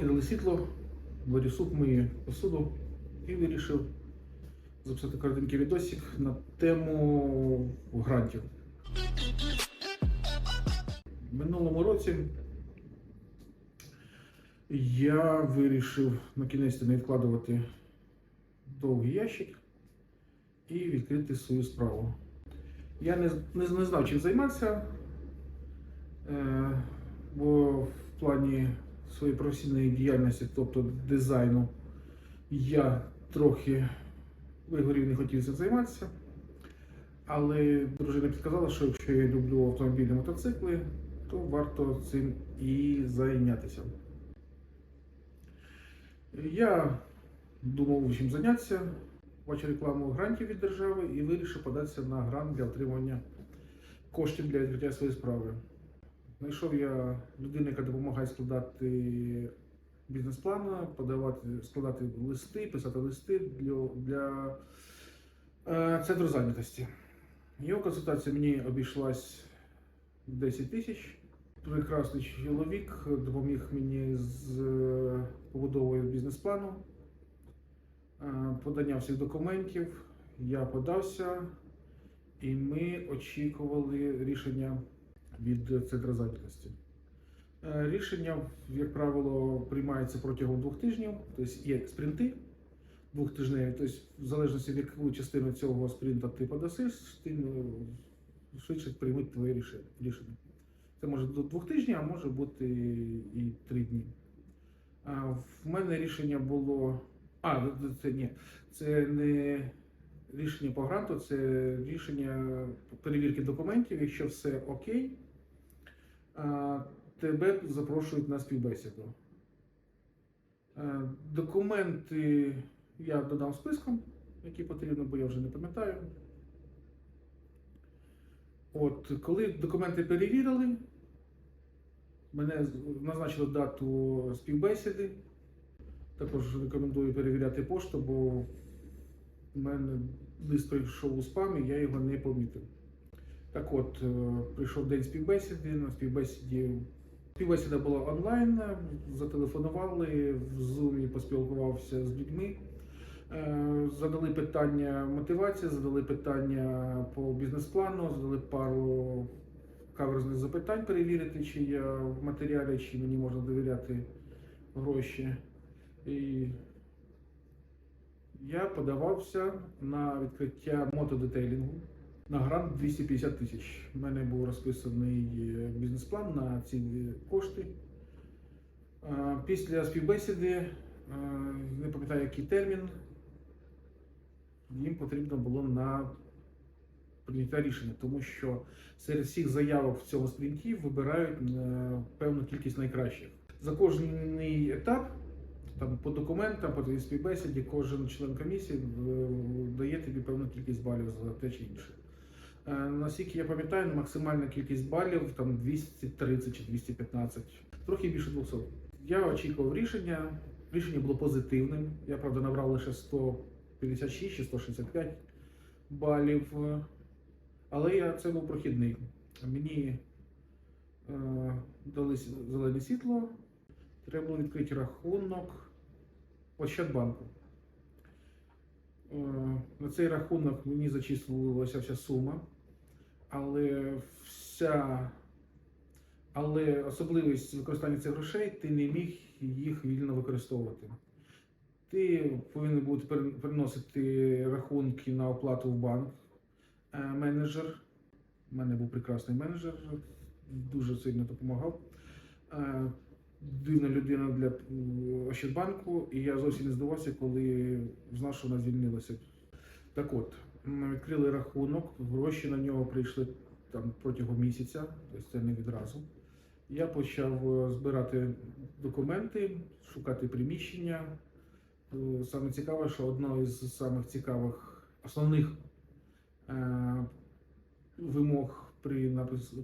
кидали світло, варю суп, мию посуду і вирішив записати коротенький відосик на тему грантів. В минулому році я вирішив на кінець не відкладувати довгий ящик і відкрити свою справу. Я не, не, не знав, чим займатися, е, бо в плані своєї професійної діяльності, тобто дизайну, я трохи вигорів не хотів цим займатися. Але дружина підказала, що якщо я люблю автомобільні мотоцикли, то варто цим і зайнятися. Я думав, чим зайнятися, бачив рекламу грантів від держави і вирішив податися на грант для отримання коштів для відкриття своєї справи. Знайшов я людину, яка допомагає складати бізнес-план, подавати, складати листи, писати листи для, для е, центру зайнятості. Його консультація мені обійшлась 10 тисяч. Прекрасний чоловік допоміг мені з е, побудовою бізнес-плану, е, подання всіх документів. Я подався, і ми очікували рішення від центру зайнятості. Е, Рішення, як правило, приймається протягом двох тижнів, тобто є спринти двохтижневі, тобто в залежності від яку частину цього спринта ти подасиш, тим е, швидше приймуть твоє рішення-. Це може до двох тижнів, а може бути і три дні. В мене рішення було. А, це ні, це не рішення по гранту, це рішення перевірки документів. Якщо все окей, тебе запрошують на співбесіду. Е, Документи я додам списком, які потрібно, бо я вже не пам'ятаю. От, коли документи перевірили, мене назначили дату співбесіди. Також рекомендую перевіряти пошту, бо в мене лист прийшов у спам і я його не помітив. Так от, е, прийшов день співбесіди. На співбесіді співбесіда була онлайн, зателефонували, в Zoom поспілкувався з людьми. Е, Задали питання мотивації, задали питання по бізнес-плану, задали пару каверзних запитань перевірити, чи я в матеріалі, чи мені можна довіряти гроші. І я подавався на відкриття мотодетейлінгу на грант 250 тисяч. У мене був розписаний е, бізнес-план на ці кошти. Після співбесіди, е, не пам'ятаю, який термін, їм потрібно було на прийняття рішення, тому що серед всіх заявок в цьому спринті вибирають е, певну кількість найкращих. За кожний етап, там по документам, по співбесіді, кожен член комісії дає тобі певну кількість балів за те чи інше. Е, Наскільки я пам'ятаю, максимальна кількість балів там 230 чи 215, трохи більше 200. Я очікував рішення. Рішення було позитивним. Я правда набрав лише 156 чи 165 балів. Але я, це був прохідний. Мені е, дали зелене світло. Треба було відкрити рахунок Ощадбанку. Е, на цей рахунок мені зачислилася вся сума, але вся але особливість використання цих грошей ти не міг їх вільно використовувати. Ти повинен бути перен- переносити рахунки на оплату в банк. Е, Менеджер. У мене був прекрасний менеджер, дуже сильно допомагав. Е, Дивна людина для м, Ощадбанку, і я зовсім не здивувався, коли знав, що вона звільнилася. Так от, м, відкрили рахунок, гроші на нього прийшли там протягом місяця, тобто це не відразу. Я почав е, збирати документи, шукати приміщення. Е, Саме цікаве, що одна із самих цікавих основних е, вимог при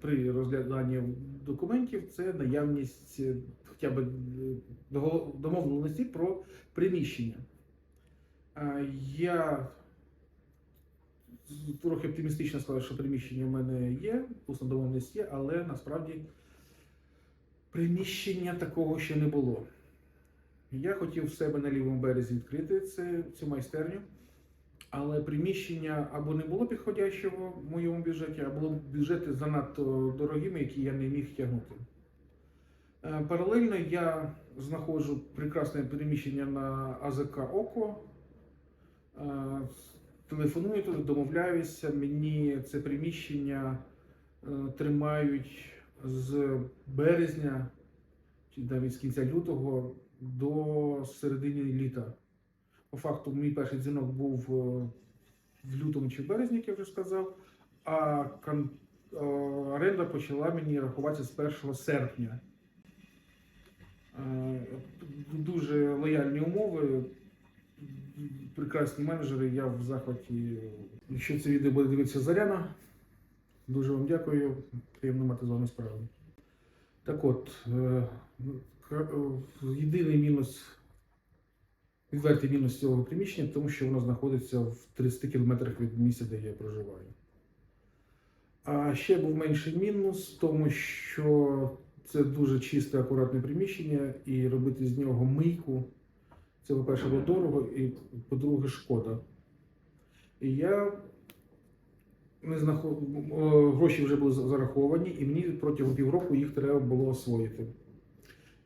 при розгляданні документів це наявність е, хоча б е, домовленості про приміщення. Е, Я трохи оптимістично сказав, що приміщення в мене є, усна домовленість є, але насправді приміщення такого ще не було. Я хотів в себе на лівому березі відкрити це, цю майстерню, але приміщення або не було підходящого в моєму бюджеті, або було бюджети занадто дорогими, які я не міг тягнути. Е, Паралельно я знаходжу прекрасне приміщення на АЗК Око. Е, Телефоную туди, домовляюся. Мені це приміщення е, тримають з березня чи навіть з кінця лютого до середини літа. По факту, мій перший дзвінок був в лютому чи в березні, як я вже сказав, а оренда почала мені рахуватися з 1 серпня. Е, Дуже лояльні умови, прекрасні менеджери, я в захваті. Якщо це відео буде дивитися Заряна, дуже вам дякую, приємно мати з вами справу. Так от, е, е, єдиний мінус, відвертий мінус цього приміщення, тому що воно знаходиться в 30 кілометрах від місця, де я проживаю. А ще був менший мінус тому, що це дуже чисте, акуратне приміщення, і робити з нього мийку. Це, по-перше, було дорого, і по-друге, шкода. І я не знаход... гроші вже були зараховані, і мені протягом півроку їх треба було освоїти.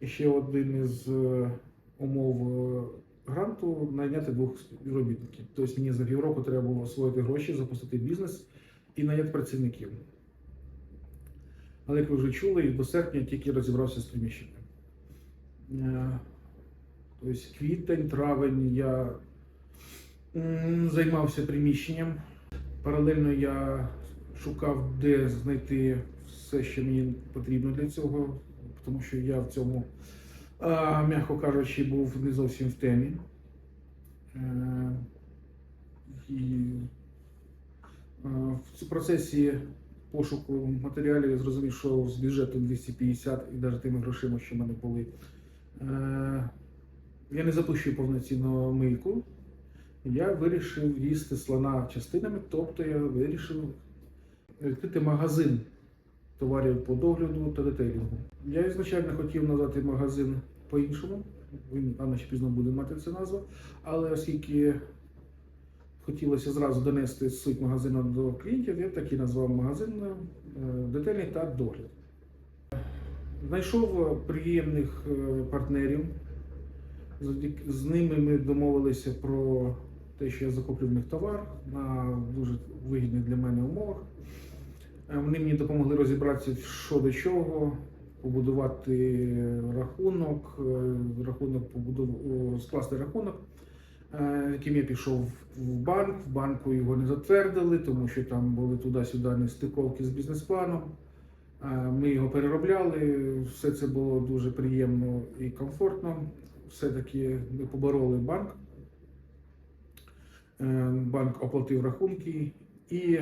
І ще один із е, умов е, гранту найняти двох співробітників. Тобто мені за півроку треба було освоїти гроші, запустити бізнес і найняти працівників. Але як ви вже чули, до серпня тільки розібрався з приміщенням. Тобто квітень, травень я займався приміщенням. Паралельно я шукав, де знайти все, що мені потрібно для цього, тому що я в цьому, м'яко кажучи, був не зовсім в темі. Е, І в цьому процесі пошуку матеріалів я зрозумів, що з бюджетом 250 і навіть тими грошима, що в мене були, е, я не запущу повноцінну мийку. Я вирішив їсти слона частинами, тобто я вирішив відкрити магазин товарів по догляду та детейлінгу. Я ізначально хотів назвати магазин по-іншому, він рано чи пізно буде мати цю назву, але оскільки хотілося зразу донести суть магазину до клієнтів, я так і назвав магазин е, детельний та догляд. Знайшов приємних е, партнерів. З ними ми домовилися про те, що я закуплю в них товар на дуже вигідних для мене умовах. Е, Вони мені допомогли розібратися, що до чого, побудувати рахунок, е, рахунок побудов... скласти рахунок, е, яким я пішов в банк. В банку його не затвердили, тому що там були туди-сюди нестиковки з бізнес-планом. Е, Ми його переробляли, все це було дуже приємно і комфортно. Все-таки ми побороли банк. Е, Банк оплатив рахунки і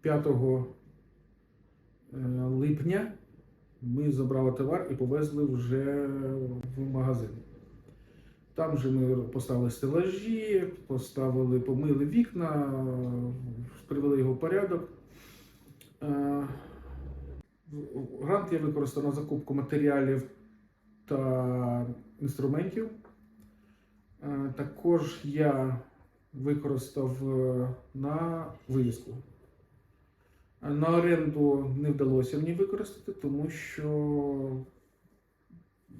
5 е, липня ми забрали товар і повезли вже в магазин. Там же ми поставили стелажі, поставили, помили вікна, привели його в порядок. Е, Грант я використав на закупку матеріалів та інструментів. Е, Також я використав е, на вивіску. Е, На оренду не вдалося мені використати, тому що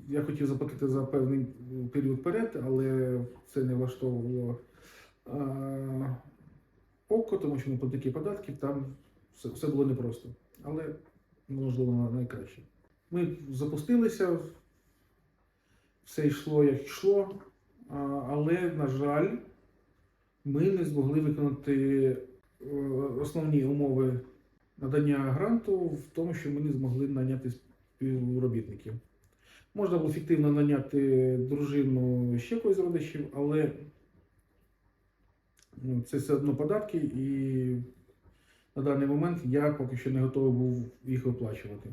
я хотів заплатити за певний період вперед, але це не влаштовувало е, око, тому що на платники податків там все, все було непросто. Але можливо найкраще. Ми запустилися, все йшло як йшло, але, на жаль, ми не змогли виконати е, основні умови надання гранту в тому, що ми не змогли наняти співробітників. Можна було фіктивно наняти дружину ще когось з родичів, але ну, це все одно податки, і на даний момент я поки що не готовий був їх виплачувати.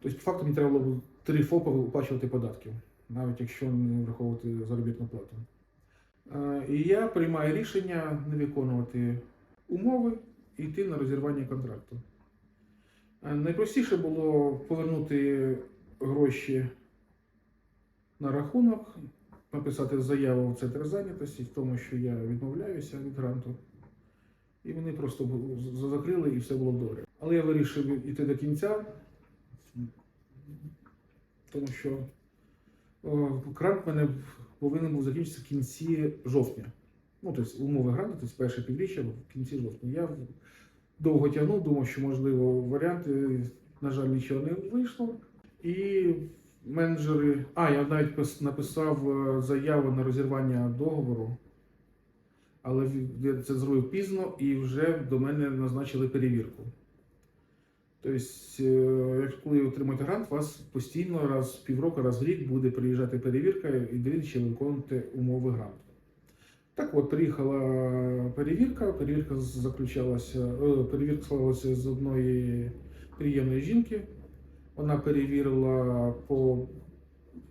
Тобто, по факту мені треба було три ФОПи виплачувати податків, навіть якщо не враховувати заробітну плату. І я приймаю рішення не виконувати умови і йти на розірвання контракту. Е, Найпростіше було повернути гроші на рахунок, написати заяву в центр зайнятості в тому, що я відмовляюся від гранту. І вони просто закрили і все було добре. Але я вирішив йти до кінця, тому що грант мене повинен був закінчитися в кінці жовтня. Ну, тобто умови гранту, тобто перше півріччя в кінці жовтня. Я довго тягнув, думав, що можливо варіанти. На жаль, нічого не вийшло. І менеджери. А, я навіть написав е, заяву на розірвання договору, але я це зробив пізно і вже до мене назначили перевірку. Тобто, е, коли ви отримаєте грант, вас постійно раз в півроку, раз в рік буде приїжджати перевірка і дивитися, чи виконуєте умови гранту. Так от, приїхала перевірка. Перевірка заключалася, е, перевірка складалася з одної приємної жінки. Вона перевірила по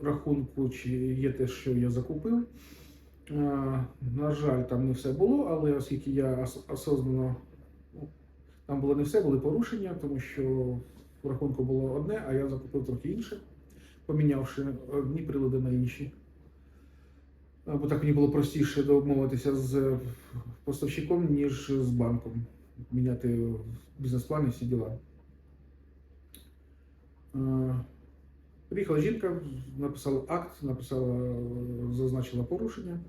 рахунку, чи є те, що я закупив. Е, На жаль, там не все було, але оскільки я осознано, там було не все, були порушення, тому що в рахунку було одне, а я закупив трохи інше, помінявши одні прилади на інші. Е, Бо так мені було простіше домовитися з поставщиком, ніж з банком, міняти бізнес-план і всі діла. Е, Приїхала жінка, написала акт, написала, е, зазначила порушення.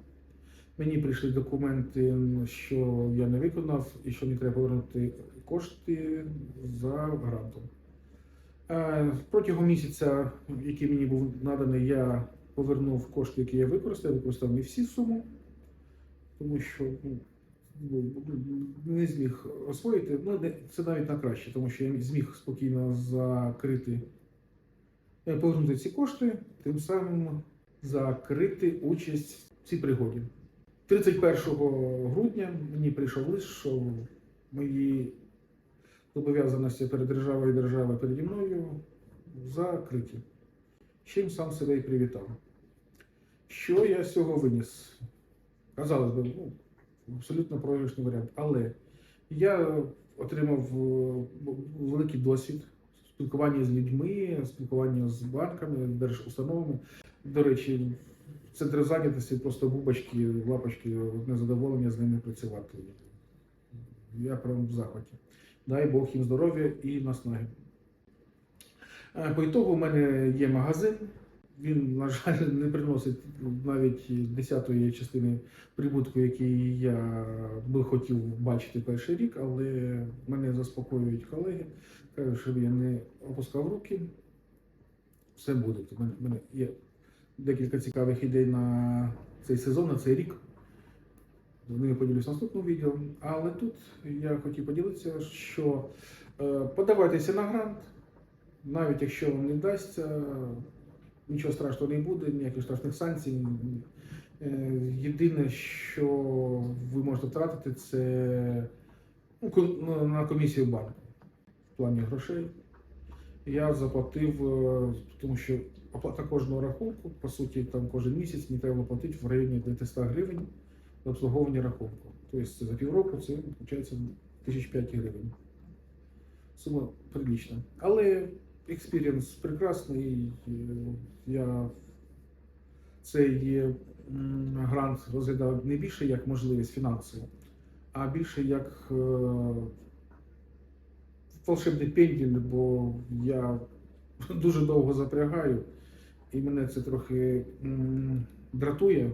Мені прийшли документи, що я не виконав і що мені треба повернути кошти за грантом. Е, Протягом місяця, який мені був наданий, я повернув кошти, які я використав, я використав не всі суми, тому що ну, не зміг освоїти. Ну, це навіть на краще, тому що я зміг спокійно закрити, е, повернути ці кошти, тим самим закрити участь в цій пригоді. 31 грудня мені прийшов лист, що мої зобов'язаності перед державою і державою переді мною закриті. Чим сам себе і привітав. Що я з цього виніс? Казалось би, ну, абсолютно програшний варіант. Але я отримав е, великий досвід спілкування з людьми, спілкування з банками, держустановами. До речі, центр зайнятості просто бубочки, лапочки, одне задоволення з ними працювати. Я прям в захваті. Дай Бог їм здоров'я і наснаги. Е, По ітогу у мене є магазин. Він, на жаль, не приносить навіть десятої частини прибутку, який я би хотів бачити перший рік, але мене заспокоюють колеги. Кажуть, щоб я не опускав руки. Все буде. У мене, є декілька цікавих ідей на цей сезон, на цей рік. З ними поділюсь в відео. Але тут я хотів поділитися, що е, подавайтеся на грант, навіть якщо вам не вдасться, нічого страшного не буде, ніяких страшних санкцій. Е, Єдине, що ви можете втратити, це ну, ну, на комісію банку в плані грошей. Я заплатив, е, тому що оплата кожного рахунку, по суті, там кожен місяць мені треба платити в районі 900 гривень за обслуговування рахунку. Тобто за півроку це виходить 1005 гривень. Сума прилічна. Але експірієнс прекрасний. е, Я цей грант розглядав не більше як можливість фінансову, а більше як е, волшебний пенділь, бо я дуже довго запрягаю, і мене це трохи дратує.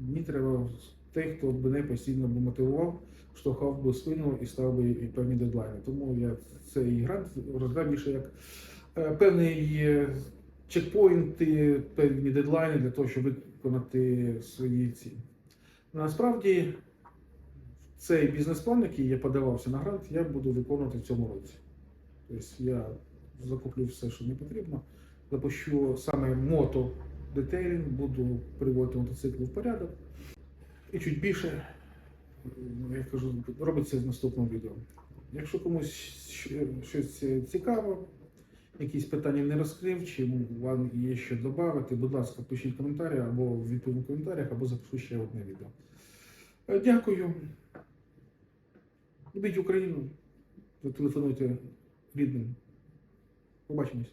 Мені треба той, хто б мене постійно б мотивував, штовхав би спину і став би певні дедлайни. Тому я цей грант розглядав більше як е, певний е, чекпоінти, певні дедлайни для того, щоб виконати свої цілі. Насправді, цей бізнес-план, який я подавався на грант, я буду виконувати в цьому році. Тобто я закуплю все, що мені потрібно, запущу саме мото детейлінг, буду приводити мотоцикли в порядок. І чуть більше, м, я кажу, робиться в наступному відео. Якщо комусь щось цікаво, якісь питання не розкрив, чи вам є що додати, будь ласка, пишіть коментарі або відповім в коментарях, або запишу ще одне відео. Е, Дякую. Любіть Україну. Телефонуйте рідним. Побачимось.